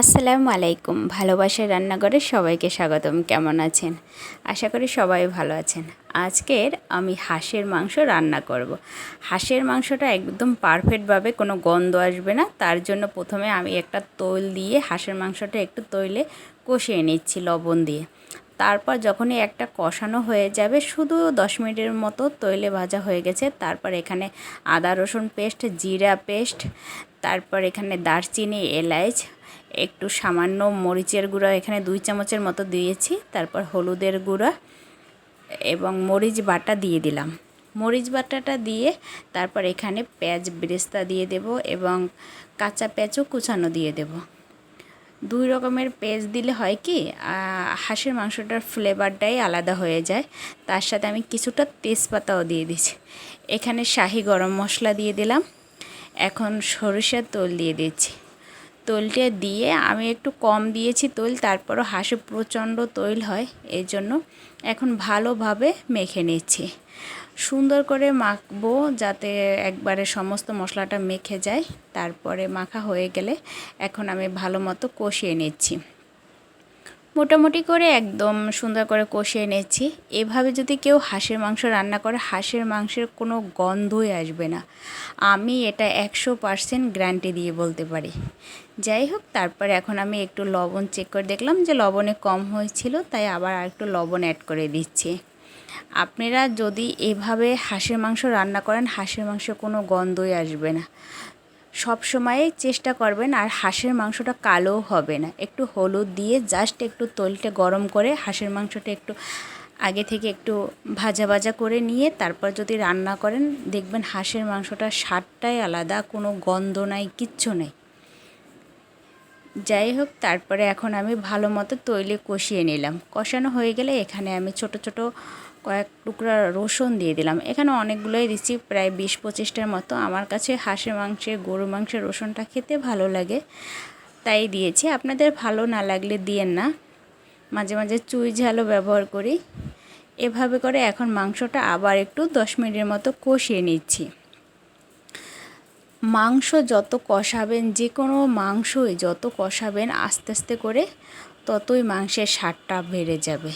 আসসালামু আলাইকুম। ভালোবাসার রান্নাঘরে সবাইকে স্বাগতম। কেমন আছেন? আশা করি সবাই ভালো আছেন। আজকের আমি হাঁসের মাংস রান্না করব। হাঁসের মাংসটা একদম পারফেক্টভাবে কোনো গন্ধ আসবে না। তার জন্য প্রথমে আমি একটা তৈল দিয়ে হাঁসের মাংসটা একটু তৈলে কষিয়ে নিচ্ছি লবণ দিয়ে। তারপর যখনই একটা কষানো হয়ে যাবে, শুধু দশ মিনিটের মতো তৈলে ভাজা হয়ে গেছে। তারপর এখানে আদা রসুন পেস্ট, জিরা পেস্ট, তারপর এখানে দারচিনি এলাচ একটু সামান্য মরিচের গুঁড়া এখানে দুই চামচের মতো দিয়েছি, তারপর হলুদের গুঁড়া এবং মরিচ বাটা দিয়ে দিলাম। মরিচ বাটাটা দিয়ে তারপর এখানে পেঁয়াজ বেরেস্তা দিয়ে দেব এবং কাঁচা পেঁয়াজও কুচানো দিয়ে দেব। দুই রকমের পেঁয়াজ দিলে হয় কি হাঁসের মাংসটার ফ্লেভারটাই আলাদা হয়ে যায়, তার সাথে আমি কিছুটা তেজপাতাও দিয়ে দিচ্ছি এখানে শাহি গরম মশলা দিয়ে দিলাম, এখন সরিষার তেল দিয়ে দিচ্ছি তৈলটা দিয়ে আমি একটু কম দিয়েছি তৈল, তারপরও হাঁসে প্রচণ্ড তৈল হয় এই জন্য এখন ভালোভাবে মেখে নিচ্ছি। সুন্দর করে মাখবো যাতে একবারে সমস্ত মশলাটা মেখে যায়, তারপরে মাখা হয়ে গেলে এখন আমি ভালো মতো কষিয়ে নিচ্ছি। মোটামুটি করে একদম সুন্দর করে কষিয়ে নিচ্ছি। এভাবে যদি কেউ হাঁসের মাংস রান্না করে, হাঁসের মাংসের কোনো গন্ধই আসবে না। আমি এটা একশো পারসেন্ট গ্যারান্টি দিয়ে বলতে পারি। যাই হোক, তারপর এখন আমি একটু লবণ চেক করে দেখলাম যে লবণে কম হয়েছিল, তাই আবার আর একটু লবণ অ্যাড করে দিচ্ছি। আপনারা যদি এভাবে হাঁসের মাংস রান্না করেন, হাঁসের মাংস কোনো গন্ধই আসবে না। সব সময় চেষ্টা করবেন আর হাঁসের মাংসটা কালো হবে না। একটু হলুদ দিয়ে জাস্ট একটু তলটা গরম করে হাঁসের মাংসটা একটু আগে থেকে একটু ভাজা ভাজা করে নিয়ে তারপর যদি রান্না করেন, দেখবেন হাঁসের মাংসটা স্বাদটাই আলাদা, কোনো গন্ধ নাই, কিচ্ছু নেই। যাই হোক, তারপরে এখন আমি ভালো মতো তৈলে কষিয়ে নিলাম। কষানো হয়ে গেলে এখানে আমি ছোট ছোট কয়েক টুকরা রসুন দিয়ে দিলাম। এখানে অনেকগুলোই দিচ্ছি, প্রায় বিশ পঁচিশটার মতো। আমার কাছে হাঁসের মাংসের গরু মাংসের রসুনটা খেতে ভালো লাগে, তাই দিয়েছি। আপনাদের ভালো না লাগলে দিয়েন না। মাঝে মাঝে চুই ঝালও ব্যবহার করি। এভাবে করে এখন মাংসটা আবার একটু দশ মিনিটের মতো কষিয়ে নিচ্ছি। মাংস যত কষাবেন যে কোনো মাংসই যত কষাবেন, আস্তে আস্তে করে ততই মাংসের স্বাদটা বেড়ে যাবে।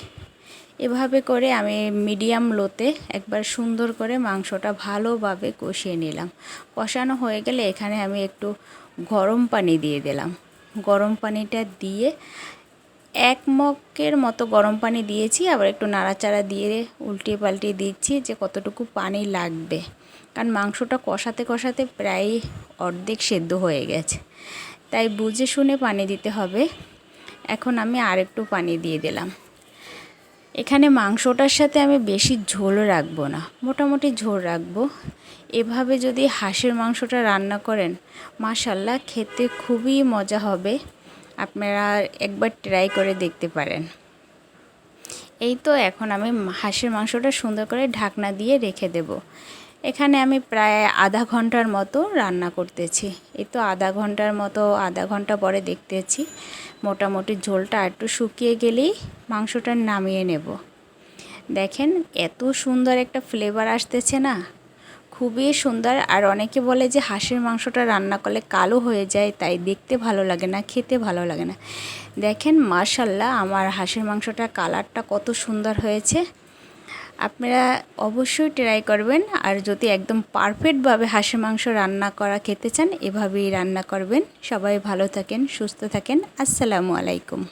এভাবে করে আমি মিডিয়াম লোতে একবার সুন্দর করে মাংসটা ভালোভাবে কষিয়ে নিলাম। কষানো হয়ে গেলে এখানে আমি একটু গরম পানি দিয়ে দিলাম। গরম পানিটা দিয়ে এক মগের মতো গরম পানি দিয়েছি, আবার একটু নাড়াচাড়া দিয়ে উল্টিয়ে পাল্টিয়ে দিচ্ছি যে কতটুকু পানি লাগবে। কারণ মাংসটা কষাতে কষাতে প্রায় অর্ধেক সেদ্ধ হয়ে গেছে। তাই বুঝে শুনে পানি দিতে হবে। এখন আমি আরেকটু পানি দিয়ে দিলাম। এখানে মাংসটার সাথে আমি বেশি ঝোল রাখব না, মোটামুটি ঝোল রাখব। এভাবে যদি হাঁসের মাংসটা রান্না করেন মাশাল্লাহ খেতে খুবই মজা হবে। আপনারা একবার ট্রাই করে দেখতে পারেন। এই তো এখন আমি হাঁসের মাংসটা সুন্দর করে ঢাকনা দিয়ে রেখে দেব। এখানে আমি প্রায় আধা ঘণ্টার মতো রান্না করতেছি। এই তো আধা ঘণ্টার মতো, আধা ঘণ্টা পরে দেখতেছি মোটামুটি ঝোলটা একটু শুকিয়ে গেলেই মাংসটা নামিয়ে নেব। দেখেন এত সুন্দর একটা ফ্লেভার আসতেছে না? খুবই সুন্দর। আর অনেকে বলে যে হাঁসের মাংসটা রান্না করলে কালো হয়ে যায়, তাই দেখতে ভালো লাগে না, খেতে ভালো লাগে না। দেখেন মার্শাল্লাহ আমার হাঁসের মাংসটা কালারটা কত সুন্দর হয়েছে। আপনারা অবশ্যই ট্রাই করবেন। আর যদি একদম পারফেক্টভাবে হাঁসের মাংস রান্না করা খেতে চান, এভাবেই রান্না করবেন। সবাই ভালো থাকেন, সুস্থ থাকেন। আসসালামু আলাইকুম।